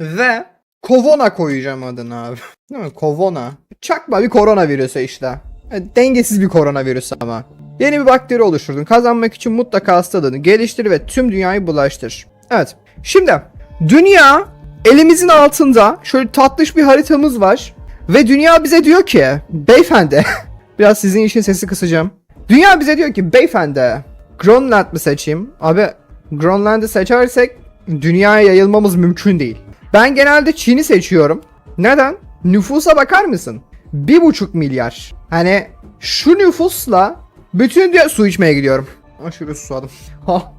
Ve Kovona koyacağım adını abi. Değil mi? Kovona. Çakma bir koronavirüsü işte. E, Dengesiz bir koronavirüs ama. Yeni bir bakteri oluşturdun. Kazanmak için mutlaka hastalığını geliştir ve tüm dünyayı bulaştır. Evet. Şimdi dünya elimizin altında şöyle tatlış bir haritamız var. Ve dünya bize diyor ki beyefendi biraz sizin için sesi kısacağım. Dünya bize diyor ki beyefendi Grönland mı seçeyim? Abi Grönland'ı seçersek dünyaya yayılmamız mümkün değil. Ben genelde Çin'i seçiyorum. Neden? Nüfusa bakar mısın? Bir buçuk milyar. Hani şu nüfusla bütün diye su içmeye gidiyorum. Aşırı susadım. Ha.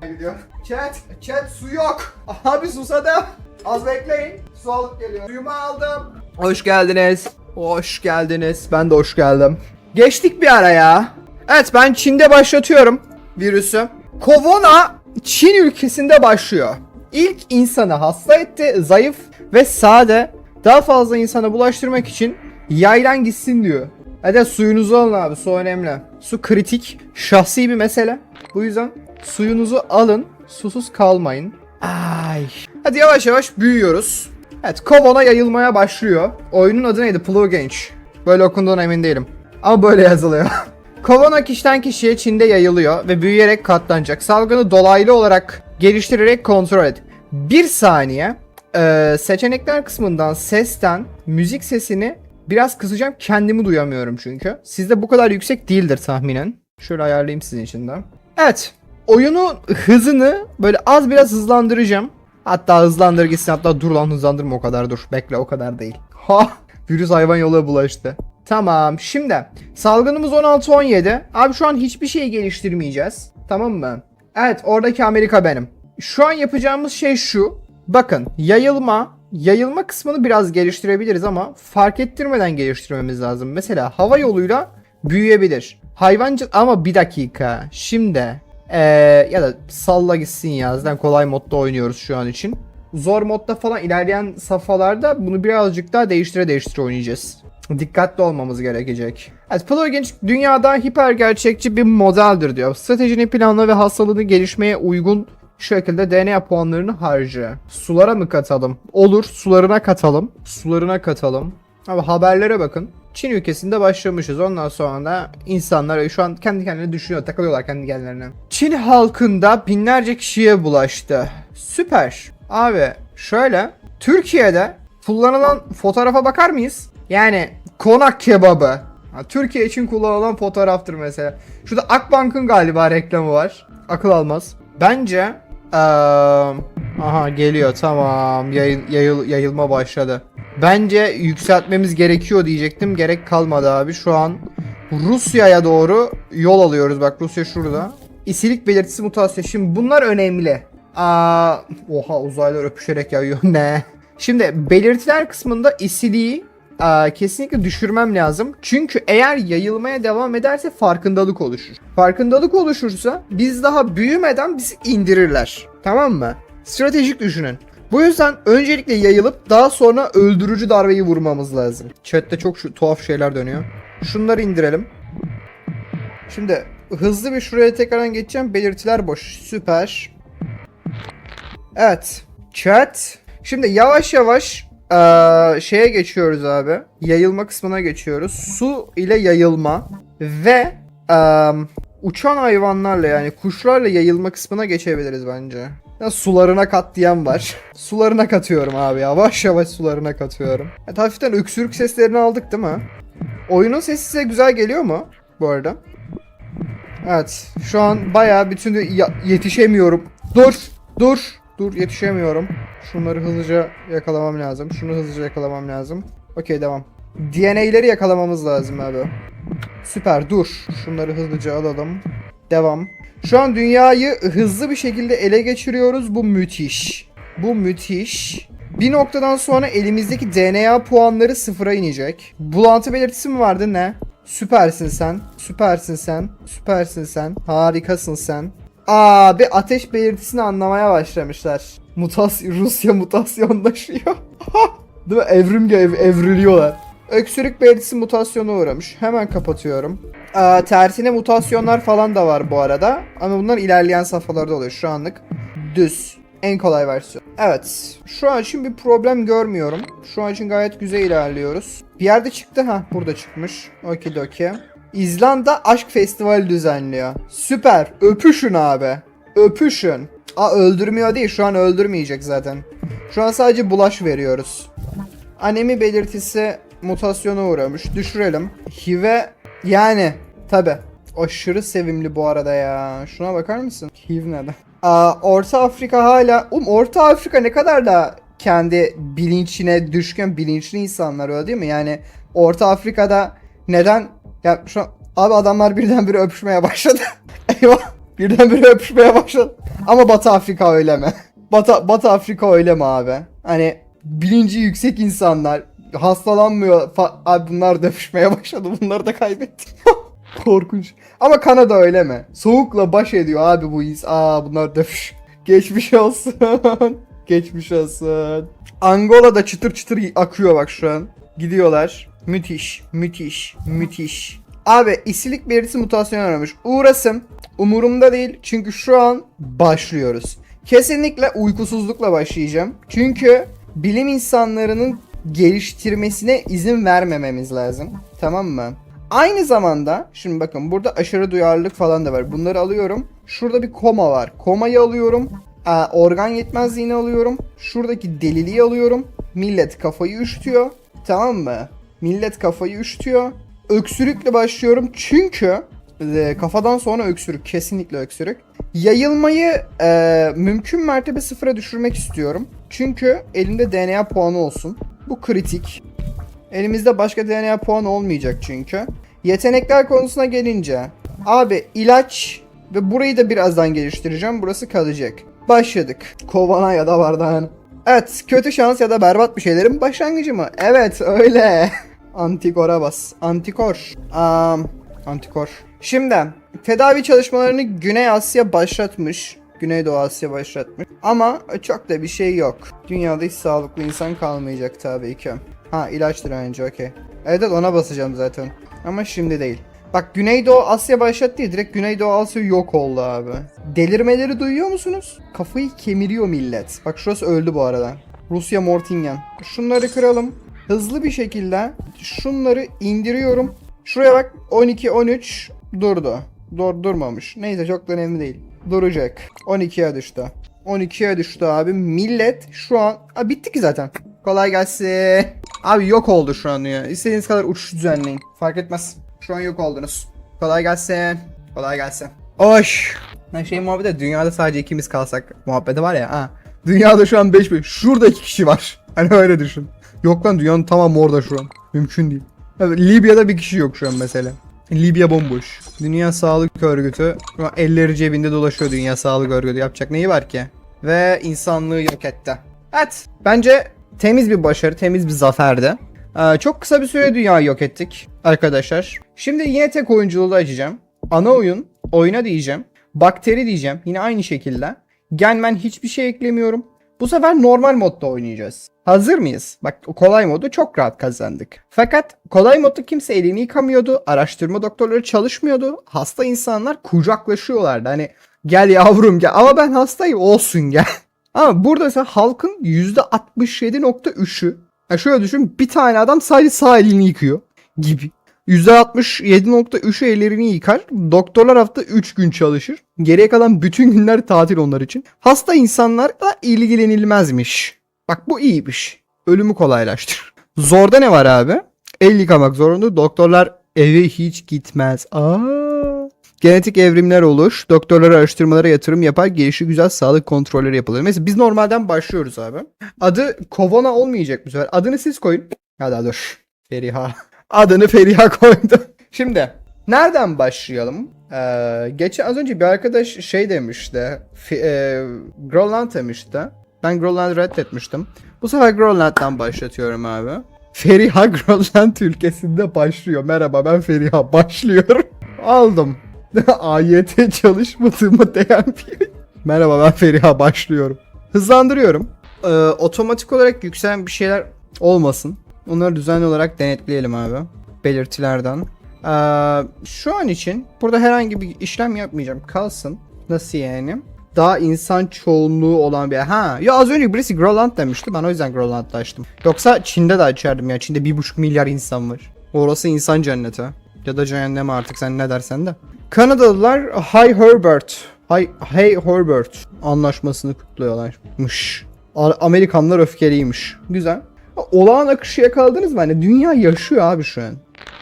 Chat, chat su yok. Abi susadım. Az bekleyin. Su alıp geliyorum. Suyumu aldım. Hoş geldiniz. Hoş geldiniz. Ben de hoş geldim. Geçtik bir ara ya. Evet ben Çin'de başlatıyorum virüsü. Kovona Çin ülkesinde başlıyor. İlk insanı hasta etti, zayıf ve sade. Daha fazla insana bulaştırmak için yaylan gitsin diyor. Hadi suyunuzu alın abi, su önemli. Su kritik, şahsi bir mesele. Bu yüzden suyunuzu alın, susuz kalmayın. Ay. Hadi yavaş yavaş büyüyoruz. Evet, Kovona yayılmaya başlıyor. Oyunun adı neydi? Plugench. Böyle okunduğuna emin değilim. Ama böyle yazılıyor. Kovana kişiden kişiye Çin'de yayılıyor ve büyüyerek katlanacak. Salgını dolaylı olarak geliştirerek kontrol et. Bir saniye. Ee, seçenekler kısmından sesten müzik sesini biraz kısacağım. Kendimi duyamıyorum çünkü. Sizde bu kadar yüksek değildir tahminen. Şöyle ayarlayayım sizin için de. Evet. Oyunun hızını böyle az biraz hızlandıracağım. Hatta hızlandır gitsin hatta dur lan hızlandırma o kadar dur. Bekle o kadar değil. Ha virüs hayvan yoluna bulaştı. Tamam şimdi salgınımız 16-17. Abi şu an hiçbir şey geliştirmeyeceğiz. Tamam mı? Evet oradaki Amerika benim. Şu an yapacağımız şey şu. Bakın yayılma. Yayılma kısmını biraz geliştirebiliriz ama fark ettirmeden geliştirmemiz lazım. Mesela hava yoluyla büyüyebilir. Hayvancı ama bir dakika. Şimdi ee, ya da salla gitsin ya. Zaten kolay modda oynuyoruz şu an için. Zor modda falan ilerleyen safhalarda bunu birazcık daha değiştire değiştire oynayacağız. Dikkatli olmamız gerekecek. Evet, plugin dünyada hiper gerçekçi bir modeldir diyor. Stratejini planla ve hastalığını gelişmeye uygun şekilde DNA puanlarını harca. Sulara mı katalım? Olur, sularına katalım. Sularına katalım. Ama haberlere bakın. Çin ülkesinde başlamışız. Ondan sonra da insanlar şu an kendi kendine düşünüyor. Takılıyorlar kendi kendilerine. Çin halkında binlerce kişiye bulaştı. Süper. Abi şöyle. Türkiye'de kullanılan fotoğrafa bakar mıyız? Yani konak kebabı. Türkiye için kullanılan fotoğraftır mesela. Şurada Akbank'ın galiba reklamı var. Akıl almaz. Bence eee, aha geliyor tamam yayıl, yayıl, yayılma başladı. Bence yükseltmemiz gerekiyor diyecektim. Gerek kalmadı abi. Şu an Rusya'ya doğru yol alıyoruz. Bak Rusya şurada. İsilik belirtisi mutasyon. Şimdi bunlar önemli. Aa, oha uzaylılar öpüşerek yayıyor. Ne? Şimdi belirtiler kısmında isiliği aa, kesinlikle düşürmem lazım. Çünkü eğer yayılmaya devam ederse farkındalık oluşur. Farkındalık oluşursa biz daha büyümeden bizi indirirler. Tamam mı? Stratejik düşünün. Bu yüzden öncelikle yayılıp daha sonra öldürücü darbeyi vurmamız lazım. Chat'te çok şu tuhaf şeyler dönüyor. Şunları indirelim. Şimdi hızlı bir şuraya tekrardan geçeceğim. Belirtiler boş. Süper. Evet. Chat. Şimdi yavaş yavaş eee, şeye geçiyoruz abi. Yayılma kısmına geçiyoruz. Su ile yayılma ve eee, uçan hayvanlarla yani kuşlarla yayılma kısmına geçebiliriz bence. Ya sularına kat diyen var. sularına katıyorum abi yavaş yavaş sularına katıyorum. Evet, hafiften öksürük seslerini aldık değil mi? Oyunun sesi size güzel geliyor mu bu arada? Evet şu an bayağı bütün yetişemiyorum. Dur dur dur yetişemiyorum. Şunları hızlıca yakalamam lazım. Şunu hızlıca yakalamam lazım. Okey devam. DNA'leri yakalamamız lazım abi. Süper dur. Şunları hızlıca alalım. Devam. Şu an dünyayı hızlı bir şekilde ele geçiriyoruz. Bu müthiş. Bu müthiş. Bir noktadan sonra elimizdeki DNA puanları sıfıra inecek. Bulantı belirtisi mi vardı ne? Süpersin sen. Süpersin sen. Süpersin sen. Harikasın sen. Abi ateş belirtisini anlamaya başlamışlar. Mutas Rusya mutasyonlaşıyor. Değil mi? Evrim ev evriliyorlar. Öksürük belirtisi mutasyona uğramış. Hemen kapatıyorum. Aa, tersine mutasyonlar falan da var bu arada. Ama bunlar ilerleyen safhalarda oluyor. Şu anlık düz. En kolay versiyon. Evet. Şu an için bir problem görmüyorum. Şu an için gayet güzel ilerliyoruz. Bir yerde çıktı ha. Burada çıkmış. Okidoki. İzlanda Aşk Festivali düzenliyor. Süper. Öpüşün abi. Öpüşün. Aa öldürmüyor değil. Şu an öldürmeyecek zaten. Şu an sadece bulaş veriyoruz. Anemi belirtisi mutasyona uğramış. Düşürelim. HIV yani tabi. Aşırı sevimli bu arada ya. Şuna bakar mısın? HIV neden? Aa, Orta Afrika hala... Oğlum Orta Afrika ne kadar da kendi bilinçine düşkün bilinçli insanlar öyle değil mi? Yani Orta Afrika'da neden... Ya şu an... Abi adamlar birdenbire öpüşmeye başladı. Eyvah. Birdenbire öpüşmeye başladı. Ama Batı Afrika öyle mi? Batı, Batı Afrika öyle mi abi? Hani bilinci yüksek insanlar hastalanmıyor. Fa- abi bunlar da öpüşmeye başladı. Bunları da kaybettik. Korkunç. Ama Kanada öyle mi? Soğukla baş ediyor abi bu ins. Aa bunlar dövüş. Geçmiş olsun. Geçmiş olsun. Angola'da çıtır çıtır akıyor bak şu an. Gidiyorlar. Müthiş, müthiş, müthiş. Abi isilik belirtisi mutasyon aramış. Uğrasım. Umurumda değil. Çünkü şu an başlıyoruz. Kesinlikle uykusuzlukla başlayacağım. Çünkü bilim insanlarının geliştirmesine izin vermememiz lazım. Tamam mı? Aynı zamanda şimdi bakın burada aşırı duyarlılık falan da var. Bunları alıyorum. Şurada bir koma var. Komayı alıyorum. Aa, organ yetmezliğini alıyorum. Şuradaki deliliği alıyorum. Millet kafayı üşütüyor. Tamam mı? Millet kafayı üşütüyor. Öksürükle başlıyorum çünkü e, kafadan sonra öksürük. Kesinlikle öksürük. Yayılmayı e, mümkün mertebe sıfıra düşürmek istiyorum. Çünkü elimde DNA puanı olsun. Bu kritik. Elimizde başka DNA puan olmayacak çünkü. Yetenekler konusuna gelince. Abi ilaç ve burayı da birazdan geliştireceğim. Burası kalacak. Başladık. Kovana ya da bardağın. Evet kötü şans ya da berbat bir şeylerin başlangıcı mı? Evet öyle. Antikora bas. Antikor. Um, antikor. Şimdi tedavi çalışmalarını Güney Asya başlatmış. Güneydoğu Asya başlatmış. Ama çok da bir şey yok. Dünyada hiç sağlıklı insan kalmayacak tabii ki. Ha ilaç direnci okey. Evet ona basacağım zaten. Ama şimdi değil. Bak Güneydoğu Asya başlattı ya direkt Güneydoğu Asya yok oldu abi. Delirmeleri duyuyor musunuz? Kafayı kemiriyor millet. Bak şurası öldü bu arada. Rusya Mortingen. Şunları kıralım. Hızlı bir şekilde şunları indiriyorum. Şuraya bak 12 13 durdu. Dur durmamış. Neyse çok da önemli değil. Duracak. 12'ye düştü. 12'ye düştü abi. Millet şu an Aa, bitti ki zaten. Kolay gelsin. Abi yok oldu şu an ya. İstediğiniz kadar uçuş düzenleyin. Fark etmez. Şu an yok oldunuz. Kolay gelsin. Kolay gelsin. Oş. Ben şey muhabbete dünyada sadece ikimiz kalsak muhabbeti var ya. Ha. Dünyada şu an 5 5. Şurada 2 kişi var. Hani öyle düşün. Yok lan dünyanın tamamı orada şu an. Mümkün değil. Evet, Libya'da bir kişi yok şu an mesela. Libya bomboş. Dünya Sağlık Örgütü şu an elleri cebinde dolaşıyor Dünya Sağlık Örgütü. Yapacak neyi var ki? Ve insanlığı yok etti. Evet. Bence temiz bir başarı, temiz bir zaferdi. Ee, çok kısa bir süre dünyayı yok ettik arkadaşlar. Şimdi yine tek oyunculuğu açacağım. Ana oyun, oyuna diyeceğim. Bakteri diyeceğim. Yine aynı şekilde. Genmen hiçbir şey eklemiyorum. Bu sefer normal modda oynayacağız. Hazır mıyız? Bak kolay modu çok rahat kazandık. Fakat kolay modda kimse elini yıkamıyordu. Araştırma doktorları çalışmıyordu. Hasta insanlar kucaklaşıyorlardı. Hani gel yavrum gel. Ama ben hastayım olsun gel. Ama burada ise halkın %67.3'ü ya şöyle düşün bir tane adam sadece sağ elini yıkıyor gibi. %67.3'ü ellerini yıkar. Doktorlar hafta 3 gün çalışır. Geriye kalan bütün günler tatil onlar için. Hasta insanlarla ilgilenilmezmiş. Bak bu iyiymiş. Ölümü kolaylaştırır. Zorda ne var abi? El yıkamak zorunda. Doktorlar eve hiç gitmez. Aa. Genetik evrimler olur. Doktorlar araştırmalara yatırım yapar. Gelişi güzel sağlık kontrolleri yapılır. Mesela biz normalden başlıyoruz abi. Adı Kovana olmayacak bu sefer. Adını siz koyun. Hadi dur. Feriha. Adını Feriha koydu. Şimdi nereden başlayalım? Ee, geçen az önce bir arkadaş şey demişti. Fi, e, Grönland demişti. Ben Grönland reddetmiştim. Bu sefer Grönland'dan başlatıyorum abi. Feriha Grönland ülkesinde başlıyor. Merhaba ben Feriha başlıyorum. Aldım. AYT çalışmadığıma değen bir... Merhaba ben Feriha başlıyorum. Hızlandırıyorum. Ee, otomatik olarak yükselen bir şeyler olmasın. Onları düzenli olarak denetleyelim abi. Belirtilerden. Ee, şu an için burada herhangi bir işlem yapmayacağım. Kalsın. Nasıl yani? daha insan çoğunluğu olan bir Ha ya az önce birisi Grönland demişti. Ben o yüzden Grönland'da açtım. Yoksa Çin'de de açardım ya. Çin'de 1,5 milyar insan var. Orası insan cenneti. Ya da cehennemi artık sen ne dersen de. Kanadalılar Hi Herbert. Hi, hey Herbert anlaşmasını kutluyorlarmış. Amerikanlar öfkeliymiş. Güzel. Olağan akışı yakaladınız mı? Hani dünya yaşıyor abi şu an.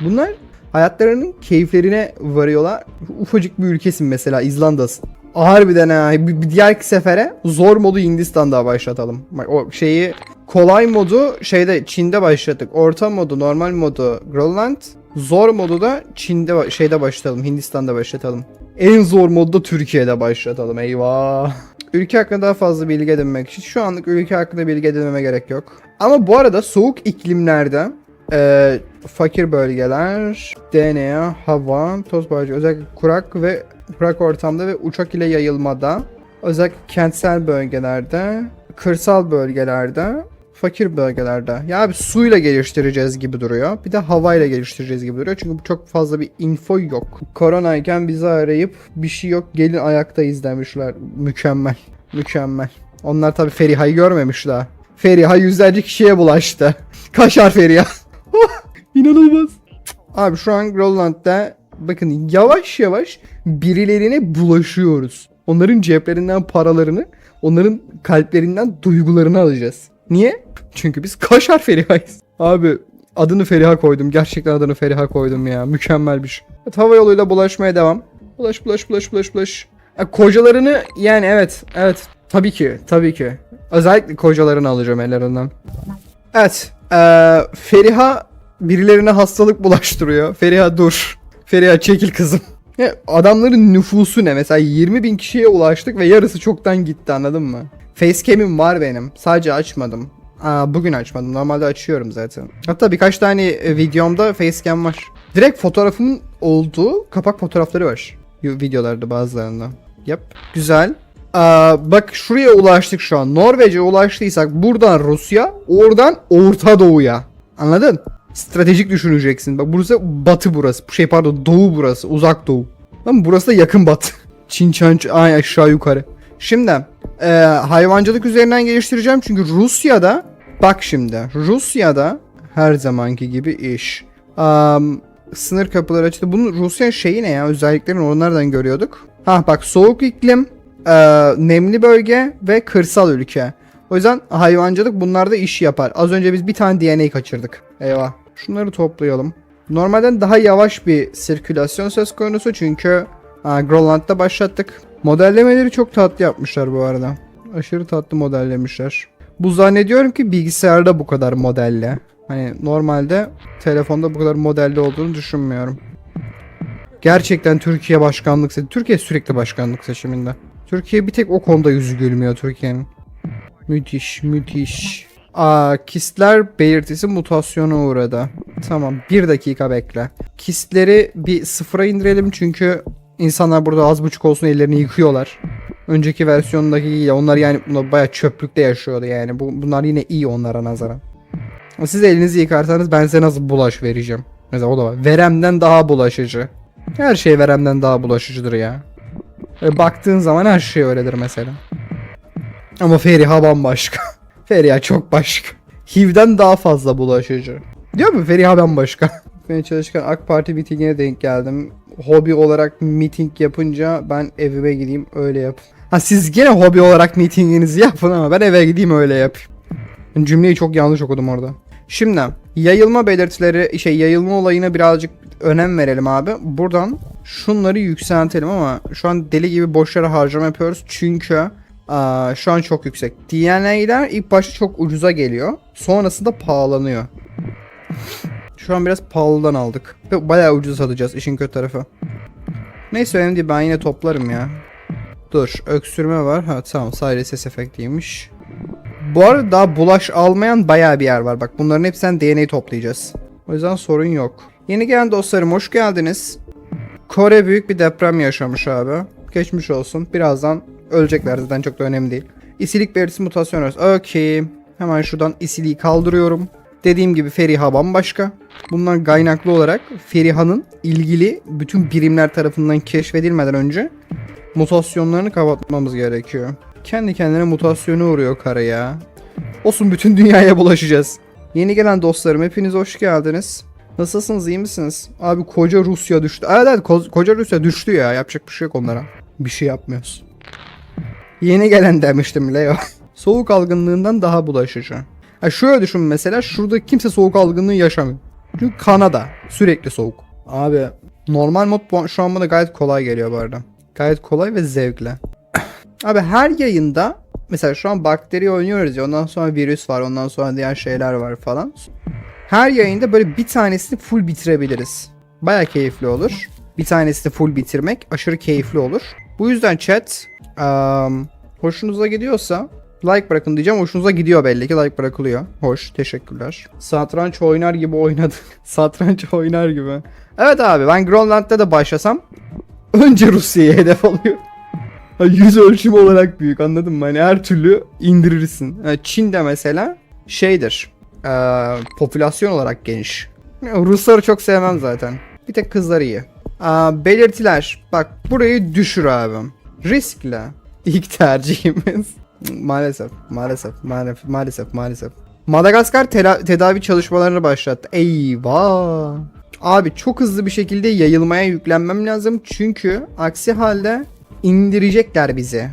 Bunlar hayatlarının keyiflerine varıyorlar. Ufacık bir ülkesin mesela İzlanda'sın. Harbiden ha. Bir, diğer sefere zor modu Hindistan'da başlatalım. Bak o şeyi kolay modu şeyde Çin'de başlattık. Orta modu normal modu Grönland. Zor modu da Çin'de şeyde başlatalım. Hindistan'da başlatalım. En zor modu da Türkiye'de başlatalım. Eyvah. Ülke hakkında daha fazla bilgi edinmek için şu anlık ülke hakkında bilgi edinmeme gerek yok. Ama bu arada soğuk iklimlerde e, fakir bölgeler, DNA, hava, toz bağcı özellikle kurak ve kurak ortamda ve uçak ile yayılmada, özellikle kentsel bölgelerde, kırsal bölgelerde, fakir bölgelerde. Ya abi suyla geliştireceğiz gibi duruyor. Bir de havayla geliştireceğiz gibi duruyor. Çünkü çok fazla bir info yok. Koronayken bizi arayıp bir şey yok gelin ayaktayız demişler. Mükemmel. Mükemmel. Onlar tabii Feriha'yı görmemiş daha. Feriha yüzlerce kişiye bulaştı. Kaşar Feriha. İnanılmaz. Abi şu an Grönland'da bakın yavaş yavaş birilerine bulaşıyoruz. Onların ceplerinden paralarını, onların kalplerinden duygularını alacağız. Niye? Çünkü biz Kaşar Feriha'yız. Abi adını Feriha koydum. Gerçekten adını Feriha koydum ya. Mükemmel bir şey. Hava yoluyla bulaşmaya devam. Bulaş bulaş bulaş bulaş bulaş. Ya, kocalarını yani evet evet tabii ki tabii ki. Özellikle kocalarını alacağım ellerinden. Evet. eee, Feriha birilerine hastalık bulaştırıyor. Feriha dur. Feriha çekil kızım. Ya, adamların nüfusu ne? Mesela 20 bin kişiye ulaştık ve yarısı çoktan gitti anladın mı? Facecam'im var benim. Sadece açmadım. Aa, bugün açmadım. Normalde açıyorum zaten. Hatta birkaç tane e, videomda facecam var. Direkt fotoğrafımın olduğu kapak fotoğrafları var. Videolarda bazılarında. Yap. Güzel. Aa, bak şuraya ulaştık şu an. Norveç'e ulaştıysak buradan Rusya, oradan Orta Doğu'ya. Anladın? Stratejik düşüneceksin. Bak burası batı burası. Şey pardon doğu burası. Uzak doğu. Lan burası da yakın batı. Çin çan ay aşağı yukarı. Şimdi e, hayvancılık üzerinden geliştireceğim çünkü Rusya'da bak şimdi Rusya'da her zamanki gibi iş. Am, sınır kapıları açtı. Bunun Rusya şeyi ne ya? Özelliklerini onlardan görüyorduk. Ha bak soğuk iklim, e, nemli bölge ve kırsal ülke. O yüzden hayvancılık bunlarda iş yapar. Az önce biz bir tane DNA kaçırdık. Eyvah. Şunları toplayalım. Normalden daha yavaş bir sirkülasyon söz konusu çünkü Grönland'da başlattık. Modellemeleri çok tatlı yapmışlar bu arada. Aşırı tatlı modellemişler. Bu zannediyorum ki bilgisayarda bu kadar modelle. Hani normalde telefonda bu kadar modelde olduğunu düşünmüyorum. Gerçekten Türkiye başkanlık seçimi. Türkiye sürekli başkanlık seçiminde. Türkiye bir tek o konuda yüzü gülmüyor Türkiye'nin. Müthiş, müthiş. Aa, kistler belirtisi mutasyona uğradı. Tamam, bir dakika bekle. Kistleri bir sıfıra indirelim çünkü insanlar burada az buçuk olsun ellerini yıkıyorlar. Önceki versiyondaki gibi onlar yani bayağı çöplükte yaşıyordu yani. Bu, bunlar yine iyi onlara nazaran. Siz elinizi yıkarsanız ben size nasıl bulaş vereceğim? Mesela o da var. Veremden daha bulaşıcı. Her şey veremden daha bulaşıcıdır ya. Böyle baktığın zaman her şey öyledir mesela. Ama Feriha bambaşka. Feriha çok başka. HIV'den daha fazla bulaşıcı. Diyor mu Feriha bambaşka. Ben çalışırken AK Parti mitingine denk geldim. Hobi olarak miting yapınca ben evime gideyim öyle yap. Ha siz gene hobi olarak mitinginizi yapın ama ben eve gideyim öyle. Ben Cümleyi çok yanlış okudum orada. Şimdi yayılma belirtileri şey yayılma olayına birazcık önem verelim abi. Buradan şunları yükseltelim ama şu an deli gibi boş yere harcama yapıyoruz. Çünkü aa, şu an çok yüksek. DNA'ler ilk başta çok ucuza geliyor. Sonrasında pahalanıyor. Şu an biraz pahalıdan aldık. Ve bayağı ucuz satacağız işin kötü tarafı. Neyse önemli değil ben yine toplarım ya. Dur öksürme var. Ha tamam sadece ses efektiymiş. Bu arada daha bulaş almayan bayağı bir yer var. Bak bunların hepsinden DNA toplayacağız. O yüzden sorun yok. Yeni gelen dostlarım hoş geldiniz. Kore büyük bir deprem yaşamış abi. Geçmiş olsun. Birazdan ölecekler zaten çok da önemli değil. İsilik belirtisi mutasyon arası. Okey. Hemen şuradan isiliği kaldırıyorum. Dediğim gibi Feriha bambaşka. Bundan kaynaklı olarak Feriha'nın ilgili bütün birimler tarafından keşfedilmeden önce mutasyonlarını kapatmamız gerekiyor. Kendi kendine mutasyona uğruyor kara ya. Olsun bütün dünyaya bulaşacağız. Yeni gelen dostlarım hepiniz hoş geldiniz. Nasılsınız iyi misiniz? Abi koca Rusya düştü. Evet evet ko- koca Rusya düştü ya yapacak bir şey yok onlara. Bir şey yapmıyoruz. Yeni gelen demiştim Leo. soğuk algınlığından daha bulaşıcı. Ha şöyle düşün mesela şurada kimse soğuk algınlığı yaşamıyor. Çünkü Kanada sürekli soğuk. Abi normal mod şu an bana gayet kolay geliyor bu arada. Gayet kolay ve zevkli. Abi her yayında mesela şu an bakteri oynuyoruz ya ondan sonra virüs var ondan sonra diğer şeyler var falan. Her yayında böyle bir tanesini full bitirebiliriz. Baya keyifli olur. Bir tanesini full bitirmek aşırı keyifli olur. Bu yüzden chat um, hoşunuza gidiyorsa like bırakın diyeceğim. Hoşunuza gidiyor belli ki like bırakılıyor. Hoş teşekkürler. Satranç oynar gibi oynadık. Satranç oynar gibi. Evet abi ben Grönland'da da başlasam önce Rusya'yı hedef alıyor. Yüz ölçümü olarak büyük anladın mı? Hani her türlü indirirsin. Ha, Çin'de mesela şeydir. eee, popülasyon olarak geniş. Rusları çok sevmem zaten. Bir tek kızları iyi. Aa, belirtiler. Bak burayı düşür abim. Riskle. İlk tercihimiz. Maalesef, maalesef, maalesef, maalesef, maalesef. Madagaskar tedavi çalışmalarını başlattı. Eyvah. Abi çok hızlı bir şekilde yayılmaya yüklenmem lazım. Çünkü aksi halde indirecekler bizi.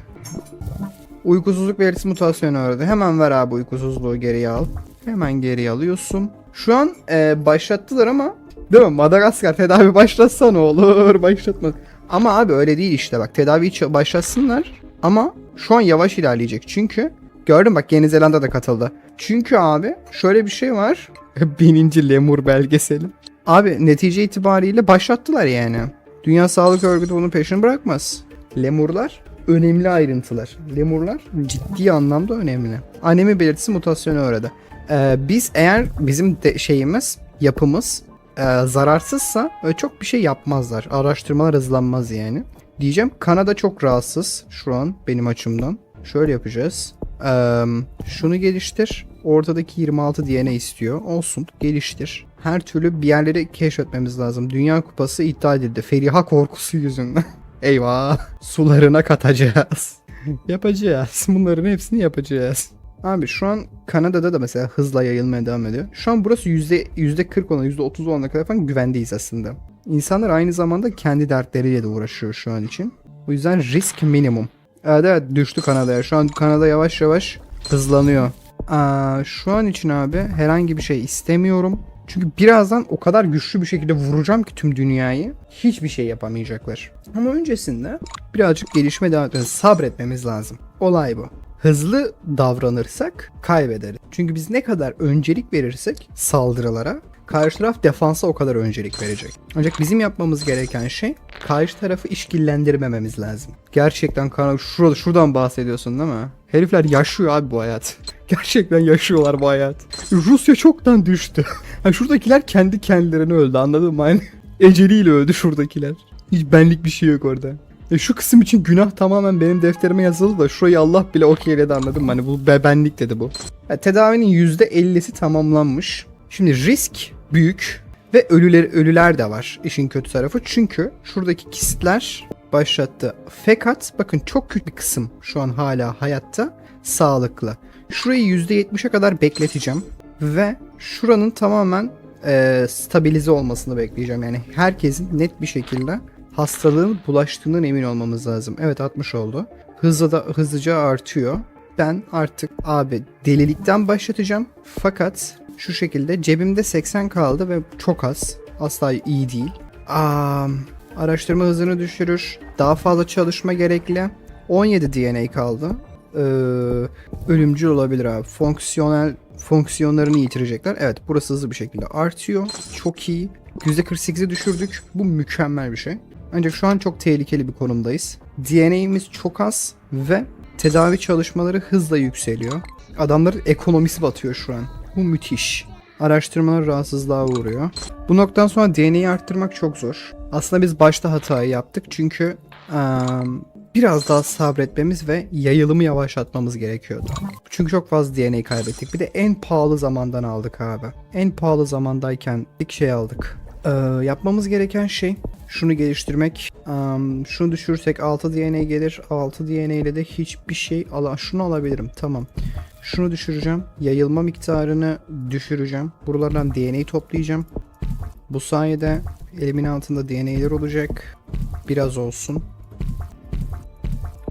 Uykusuzluk belirtisi mutasyonu öğrendi. Hemen ver abi uykusuzluğu geriye al. Hemen geriye alıyorsun. Şu an e, başlattılar ama değil mi? Madagaskar tedavi başlatsa ne olur? Başlatma. Ama abi öyle değil işte bak. Tedaviyi başlatsınlar ama şu an yavaş ilerleyecek. Çünkü gördün bak Yeni Zelanda da katıldı. Çünkü abi şöyle bir şey var. Bininci lemur belgeseli. Abi netice itibariyle başlattılar yani. Dünya Sağlık Örgütü bunun peşini bırakmaz. Lemurlar önemli ayrıntılar. Lemurlar ciddi anlamda önemli. Anemi belirtisi mutasyonu öğredi. Ee, biz eğer bizim de şeyimiz, yapımız e, zararsızsa öyle çok bir şey yapmazlar. Araştırmalar hızlanmaz yani. Diyeceğim Kanada çok rahatsız şu an benim açımdan. Şöyle yapacağız. Ee, şunu geliştir. Ortadaki 26 DNA istiyor. Olsun geliştir. Her türlü bir yerleri keşfetmemiz lazım. Dünya Kupası iptal edildi. Feriha korkusu yüzünden. Eyvah. Sularına katacağız. yapacağız. Bunların hepsini yapacağız. Abi şu an Kanada'da da mesela hızla yayılmaya devam ediyor. Şu an burası yüzde, yüzde 40 ona, yüzde 30 olana kadar falan güvendeyiz aslında. İnsanlar aynı zamanda kendi dertleriyle de uğraşıyor şu an için. O yüzden risk minimum. Evet evet düştü Kanada'ya. Şu an Kanada yavaş yavaş hızlanıyor. Aa, şu an için abi herhangi bir şey istemiyorum. Çünkü birazdan o kadar güçlü bir şekilde vuracağım ki tüm dünyayı. Hiçbir şey yapamayacaklar. Ama öncesinde birazcık gelişme devam etmemiz, sabretmemiz lazım. Olay bu. Hızlı davranırsak kaybederiz. Çünkü biz ne kadar öncelik verirsek saldırılara karşı taraf defansa o kadar öncelik verecek. Ancak bizim yapmamız gereken şey karşı tarafı işkillendirmememiz lazım. Gerçekten kana şurada şuradan bahsediyorsun değil mi? Herifler yaşıyor abi bu hayat. Gerçekten yaşıyorlar bu hayat. Rusya çoktan düştü. Ha şuradakiler kendi kendilerine öldü anladın mı? Hani eceliyle öldü şuradakiler. Hiç benlik bir şey yok orada. E şu kısım için günah tamamen benim defterime yazılı da şurayı Allah bile okeyledi anladın mı? Hani bu be- benlik dedi bu. Ya, tedavinin %50'si tamamlanmış. Şimdi risk büyük ve ölüler ölüler de var işin kötü tarafı. Çünkü şuradaki kistler başlattı. Fakat bakın çok küçük bir kısım şu an hala hayatta sağlıklı. Şurayı %70'e kadar bekleteceğim ve şuranın tamamen e, stabilize olmasını bekleyeceğim. Yani herkesin net bir şekilde hastalığın bulaştığından emin olmamız lazım. Evet 60 oldu. Hızlı da hızlıca artıyor. Ben artık abi delilikten başlatacağım. Fakat şu şekilde cebimde 80 kaldı ve çok az. Asla iyi değil. Aa, araştırma hızını düşürür. Daha fazla çalışma gerekli. 17 DNA kaldı. Ee, ölümcül olabilir abi. Fonksiyonel fonksiyonlarını yitirecekler. Evet burası hızlı bir şekilde artıyor. Çok iyi. %48'i düşürdük. Bu mükemmel bir şey. Ancak şu an çok tehlikeli bir konumdayız. DNA'miz çok az ve tedavi çalışmaları hızla yükseliyor. Adamların ekonomisi batıyor şu an. Bu müthiş. Araştırmalar rahatsızlığa uğruyor. Bu noktadan sonra DNA'yı arttırmak çok zor. Aslında biz başta hatayı yaptık çünkü eee, biraz daha sabretmemiz ve yayılımı yavaşlatmamız gerekiyordu. Çünkü çok fazla DNA kaybettik. Bir de en pahalı zamandan aldık abi. En pahalı zamandayken ilk şey aldık. Eee, yapmamız gereken şey Şunu geliştirmek. Am, şunu düşürürsek 6 DNA gelir. 6 DNA ile de hiçbir şey ala şunu alabilirim. Tamam. Şunu düşüreceğim. Yayılma miktarını düşüreceğim. Buralardan DNA toplayacağım. Bu sayede elimin altında DNA'ler olacak. Biraz olsun.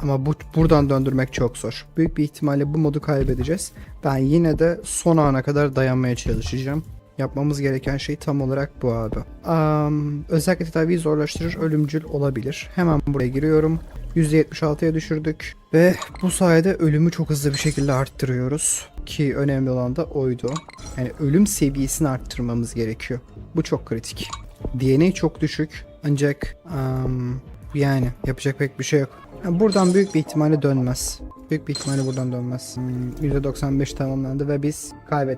Ama bu buradan döndürmek çok zor. Büyük bir ihtimalle bu modu kaybedeceğiz. Ben yine de son ana kadar dayanmaya çalışacağım. Yapmamız gereken şey tam olarak bu abi. Am, özellikle tedaviyi zorlaştırır, ölümcül olabilir. Hemen buraya giriyorum. %76'ya düşürdük. Ve bu sayede ölümü çok hızlı bir şekilde arttırıyoruz. Ki önemli olan da oydu. Yani ölüm seviyesini arttırmamız gerekiyor. Bu çok kritik. DNA çok düşük. Ancak am, yani yapacak pek bir şey yok. Yani buradan büyük bir ihtimalle dönmez. Büyük bir ihtimalle buradan dönmez. Hmm, %95 tamamlandı ve biz kaybettik.